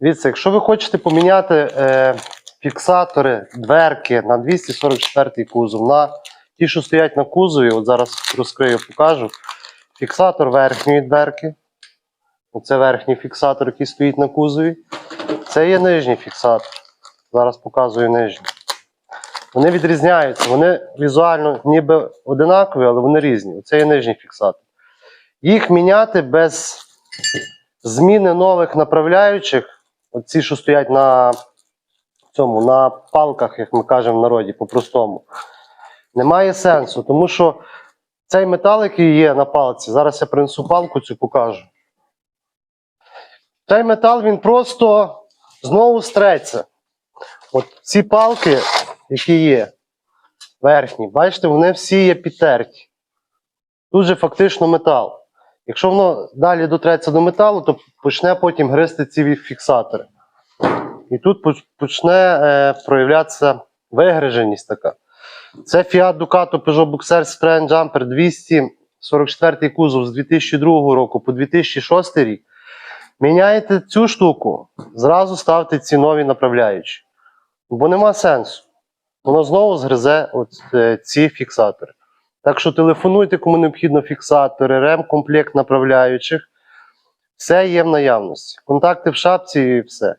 Дивіться, якщо ви хочете поміняти е, фіксатори, дверки на 244 кузов, на ті, що стоять на кузові, от зараз розкрию, покажу. Фіксатор верхньої дверки. Оце верхній фіксатор, який стоїть на кузові. Це є нижній фіксатор. Зараз показую нижній. Вони відрізняються. Вони візуально ніби одинакові, але вони різні. Оце є нижній фіксатор. Їх міняти без зміни нових направляючих, оці, що стоять на цьому, на палках, як ми кажемо в народі, по-простому, немає сенсу, тому що цей метал, який є на палці, зараз я принесу палку цю покажу. Цей метал він просто знову стреться. От ці палки, які є, верхні, бачите, вони всі є підтерті. Тут же фактично метал. Якщо воно далі дотреться до металу, то почне потім гризти ці фіксатори. І тут почне е, проявлятися вигриженість така. Це Fiat Ducato Peugeot Boxer Sprint Jumper 244 кузов з 2002 року по 2006 рік. Міняєте цю штуку, зразу ставте ці нові направляючі. Бо нема сенсу. Воно знову згризе от, е, ці фіксатори. Так що телефонуйте, кому необхідно фіксатори, ремкомплект направляючих. Все є в наявності. Контакти в шапці і все.